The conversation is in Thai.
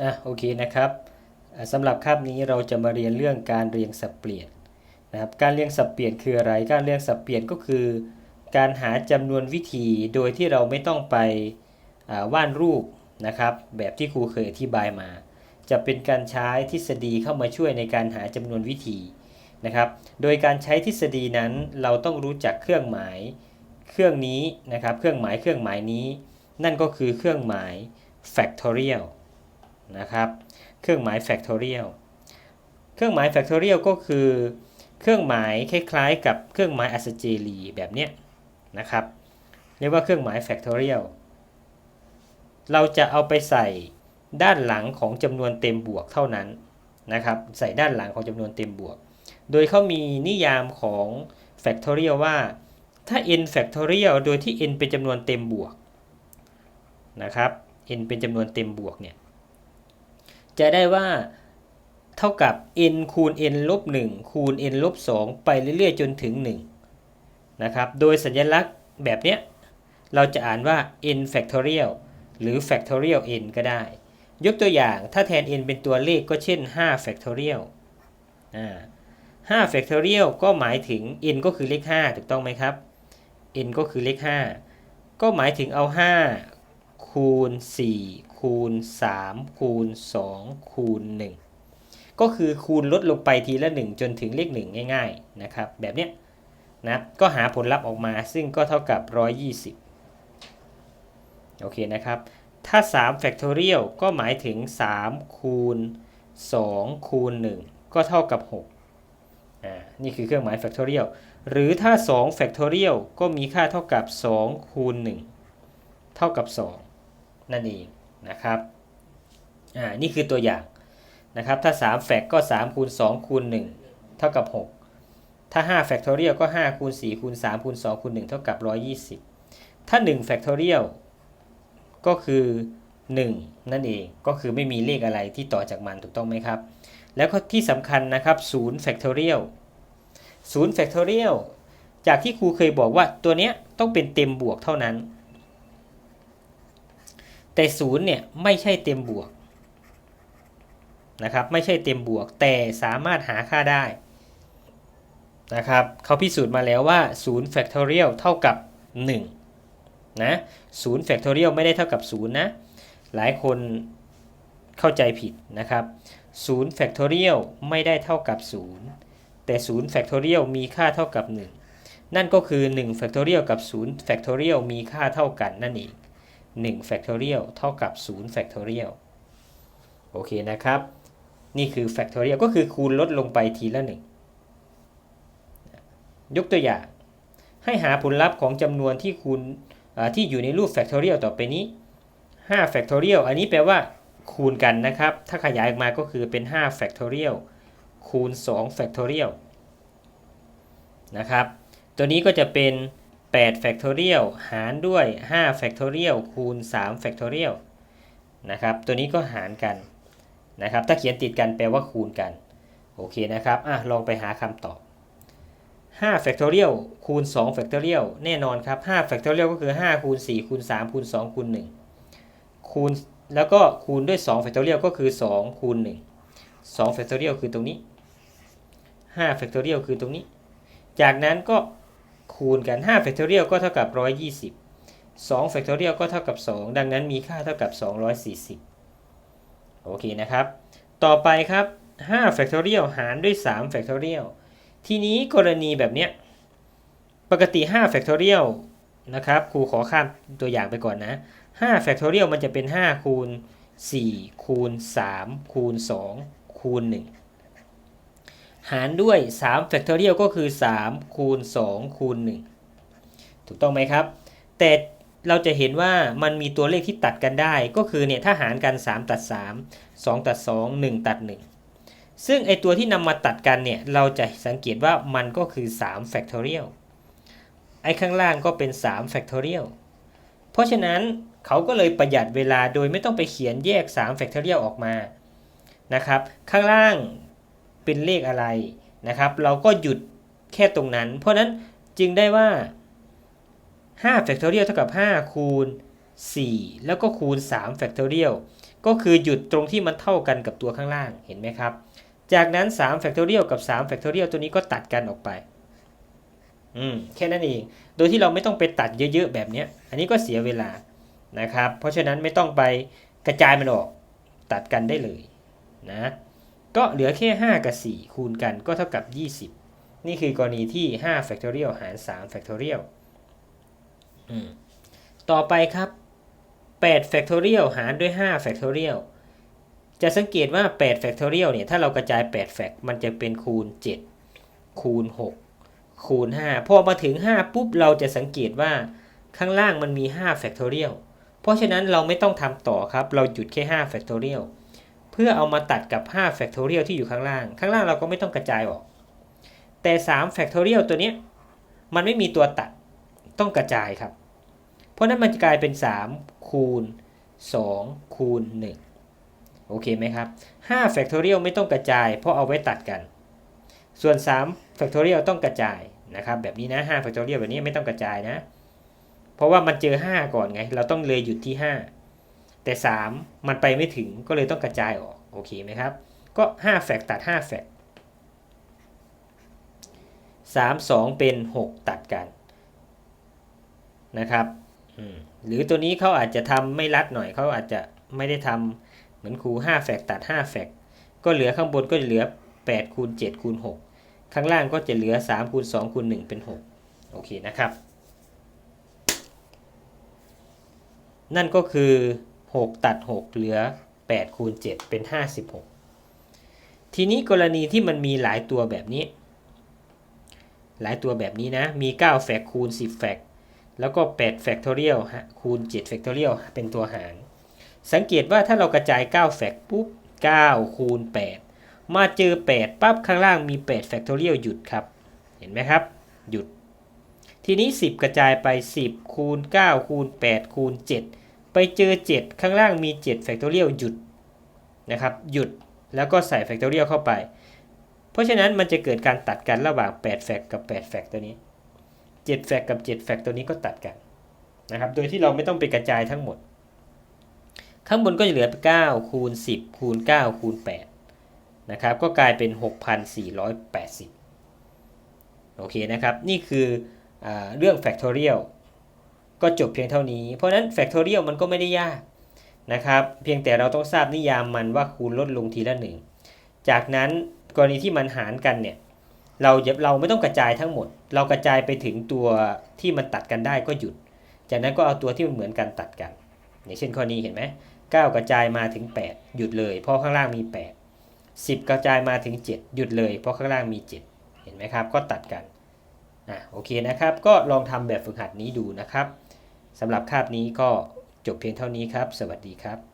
อะโอเคนะครับสำหรับคาบนี้เราจะมาเรียนเรื่องการเรียงสับเปลี่ยนนะครับการเรียงสับเปลี่ยนคืออะไร การเรียงสับเปลี่ยนก็คือ การหาจำนวนวิธีโดยที่เราไม่ต้องไปวาดรูปนะครับแบบที่ครูเคยอธิบายมา จะเป็นการใช้ทฤษฎีเข้ามาช่วยในการหาจำนวนวิธีนะครับ โดยการใช้ทฤษฎีนั้นเราต้องรู้จักเครื่องหมายเครื่องนี้นะครับ เครื่องหมายเครื่องหมายนี้ นั่นก็คือเครื่องหมาย factorial นะครับ เครื่องหมาย factorial เครื่องหมาย factorial ก็คือเครื่องหมายคล้ายๆ กับเครื่องหมายอัศเจรีแบบเนี้ยนะครับ เรียกว่าเครื่องหมาย factorial เราจะเอาไปใส่ด้านหลังของจำนวนเต็มบวกเท่านั้นนะครับ ใส่ด้านหลังของจำนวนเต็มบวก โดยเขามีนิยามของ factorial ว่าถ้า n factorial โดยที่ n เป็นจำนวนเต็มบวกนะครับ n เป็นจำนวนเต็มบวกเนี่ย จะได้ว่าเท่ากับ n คูณ n ลบ1คูณ n ลบ2ไปเรื่อยๆ จนถึง 1 นะครับ โดยสัญลักษณ์แบบเนี้ย เราจะอ่านว่า n factorial หรือ factorial n ก็ได้ ยกตัวอย่างถ้าแทน n เป็นตัวเลขก็เช่น 5 factorial อ่า5 factorial ก็หมายถึง n ก็คือเลข 5 ถูกต้องไหมครับ n ก็คือเลข 5 ก็หมายถึงเอา 5 คูณ 4 คูณ 3 คูณ 2 คูณ 1 ก็คือคูณลดลงไปทีละ 1 จนถึงเลข 1 ง่าย ๆ นะครับ แบบเนี้ยนะก็หาผลลัพธ์ออกมาซึ่งก็เท่ากับ 120 โอเคนะครับ ถ้า3 factorial ก็หมายถึง 3 คูณ 2 คูณ 1 ก็เท่ากับ 6 อ่า นี่คือเครื่องหมาย factorial หรือถ้า 2 factorial ก็มีค่าเท่ากับ 2 คูณ 1 เท่ากับ 2 นั่นเอง นะครับอ่านี่คือตัวอย่างนะครับถ้า3 fact ก็3คูณ2คูณ1เท่ากับ 6 ถ้า5 factorial ก็5คูณ4คูณ3คูณ2คูณ1เท่ากับ 120 ถ้า1 factorial ก็คือ 1 นั่นเองก็คือไม่มีเลขอะไรที่ต่อจากมันถูกต้องไหมครับ แล้วก็ที่สำคัญนะครับ0 factorial 0 factorial จากที่ครูเคยบอกว่าตัวเนี้ยต้องเป็นเต็มบวกเท่านั้น แต่0เนี่ยไม่ใช่เต็มบวกนะครับไม่ใช่เต็มบวกแต่สามารถหาค่าได้นะครับเขาพิสูจน์มาแล้วว่า0 factorial เท่ากับ 1 นะ0 factorial ไม่ได้เท่ากับ 0 นะ หลายคนเข้าใจผิดนะครับ0 factorial ไม่ได้เท่ากับ 0 แต่0 factorial มีค่าเท่ากับ 1 นั่นก็คือ 1 factorial กับ0 factorial มีค่าเท่ากันนั่นเอง 1 factorial เท่ากับ0 factorial โอเคนะครับ นี่คือ factorial ก็คือคูณลดลงไปทีละ 1 ยกตัวอย่าง ให้หาผลลัพธ์ของจำนวนที่คูณที่อยู่ในรูป factorial ต่อไปนี้5 factorial อันนี้แปลว่าคูณกันนะครับ ถ้าขยายออกมาก็คือเป็น5 factorial คูณ2 factorial นะครับ ตัวนี้ก็จะเป็น 8 factorial หารด้วย5 factorial คูณ3 factorial นะครับ ตัวนี้ก็หารกันนะครับ ถ้าเขียนติดกันแปลว่าคูณกัน โอเคนะครับอะลองไปหาคำตอบ5 factorial คูณ2 factorial แน่นอนครับ5 factorial ก็คือ 5 คูณ 4 คูณ 3 คูณ 2 คูณ 1 คูณ แล้วก็คูณด้วย 2 factorial ก็คือ 2 คูณ 1 2 factorial คือตรงนี้ 5 factorial คือตรงนี้ จากนั้นก็ คูณกัน5 factorial ก็เท่ากับ 120 2 factorial ก็เท่ากับ 2 ดังนั้นมีค่าเท่ากับ 240 โอเคนะครับ ต่อไปครับ5 factorial หารด้วย3 factorial ทีนี้กรณีแบบเนี้ย ปกติ5 factorial นะครับ ครูขอข้ามตัวอย่างไปก่อนนะ5 factorial มันจะเป็น 5 คูณ 4 คูณ 3 คูณ 2 คูณ 1 หารด้วย3 factorial ก็คือ 3 คูณ 2 คูณ 1 ถูกต้องไหมครับ แต่เราจะเห็นว่ามันมีตัวเลขที่ตัดกันได้ ก็คือเนี่ยถ้าหารกัน 3 ตัด 3 2 ตัด 2 1 ตัด 1 ซึ่งไอตัวที่นำมาตัดกันเนี่ย เราจะสังเกตว่ามันก็คือ 3 factorial ไอข้างล่างก็เป็น 3 factorial เพราะฉะนั้นเขาก็เลยประหยัดเวลาโดยไม่ต้องไปเขียนแยก 3 factorial ออกมานะครับ ข้างล่าง เป็นเลขอะไรนะครับ เราก็หยุดแค่ตรงนั้น เพราะนั้นจึงได้ว่า5 factorial เท่ากับ 5 คูณ 4 แล้วก็คูณ 3 factorial ก็คือหยุดตรงที่มันเท่ากันกับตัวข้างล่างเห็นไหมครับ จากนั้น 3 factorial กับ 3 factorial ตัวนี้ก็ตัดกันออกไปอืมแค่นั้นเอง โดยที่เราไม่ต้องไปตัดเยอะๆแบบนี้อันนี้ก็เสียเวลานะครับ เพราะฉะนั้นไม่ต้องไปกระจายมันออกตัดกันได้เลยนะ ก็เหลือแค่ 5 กับ 4 คูณกันก็เท่ากับ 20 นี่คือกรณีที่ 5 factorial หาร 3 factorial ต่อไปครับ 8 factorial หารด้วย 5 factorial จะสังเกตว่า 8 factorial เนี่ย ถ้าเรากระจาย8 fact มันจะเป็นคูณ 7 คูณ 6 คูณ 5 พอมาถึง 5 ปุ๊บ เราจะสังเกตว่าข้างล่างมันมี 5 factorial เพราะฉะนั้นเราไม่ต้องทำต่อครับ เราหยุดแค่ 5 factorial เพื่อเอามาตัดกับ 5 factorial ที่อยู่ข้างล่าง ข้างล่างเราก็ไม่ต้องกระจายออก แต่3 factorial ตัวนี้มันไม่มีตัวตัดต้องกระจายครับ เพราะนั้นมันจะกลายเป็น 3 คูณ 2 คูณ 1 โอเคไหมครับ5 factorial ไม่ต้องกระจาย เพราะเอาไว้ตัดกัน ส่วน3 factorial ต้องกระจายนะครับ แบบนี้นะ5 factorial แบบนี้ไม่ต้องกระจายนะ เพราะว่ามันเจอ 5 ก่อนไง เราต้องเลยหยุดที่ 5 แต่ 3 มันไปไม่ถึงก็เลยต้องกระจายออกโอเคไหมครับ ก็ 5 แฟกตัด 5 แฟก3 2 เป็น 6 ตัดกันนะครับหรือตัวนี้เขาอาจจะทำไม่รัดหน่อยเขาอาจจะไม่ได้ทำเหมือนครู5แฟกตัด 5 แฟกก็เหลือข้างบนก็จะเหลือ8คูณ7คูณ6ข้างล่างก็จะเหลือ3คูณ2คูณ1เป็น 6 โอเคนะครับ นั่นก็คือ 6 ตัด 6 เหลือ8คูณ7เป็น 56 ทีนี้กรณีที่มันมีหลายตัวแบบนี้ หลายตัวแบบนี้นะ มี 9 แฟกคูณ 10 แฟกแล้วก็8 factorial คูณ7 factorial เป็นตัวหาร สังเกตว่าถ้าเรากระจาย 9 แฟกปุ๊บ 9 คูณ 8 มาเจอ 8ปั๊บข้างล่างมี 8 factorial หยุดครับ เห็นไหมครับ หยุด ทีนี้ 10 กระจายไป 10 คูณ 9 คูณ 8 คูณ 7 ไปเจอ 7 ข้างล่างมี7 factorial หยุดนะครับหยุดแล้วก็ใส่ factorial เข้าไป เพราะฉะนั้นมันจะเกิดการตัดกันระหว่าง8แฟกกับ8แฟกตัวนี้7แฟกกับ7แฟกตัวนี้ก็ตัดกันนะครับโดยที่เราไม่ต้องไปกระจายทั้งหมด ข้างบนก็จะเหลือ 9 คูณ 10 คูณ 9 คูณ 8 นะครับก็กลายเป็น 6,480 โอเคนะครับ นี่คืออเรื่อง factorial ก็จบเพียงเท่านี้ เพราะนั้น factorial มันก็ไม่ได้ยากนะครับ เพียงแต่เราต้องทราบนิยามมันว่าคูณลดลงทีละหนึ่งจากนั้นกรณีที่มันหารกันเนี่ยเราเราไม่ต้องกระจายทั้งหมด เรากระจายไปถึงตัวที่มันตัดกันได้ก็หยุด จากนั้นก็เอาตัวที่มันเหมือนกันตัดกัน อย่างเช่นข้อนี้เห็นไหม9 กระจายมาถึง 8 หยุดเลย เพราะข้างล่างมี 8 10 กระจายมาถึง 7 หยุดเลย เพราะข้างล่างมี 7 เห็นไหมครับ ก็ตัดกันอะโอเคนะครับ ก็ลองทำแบบฝึกหัดนี้ดูนะครับ สำหรับคาบนี้ก็จบเพียงเท่านี้ครับ สวัสดีครับ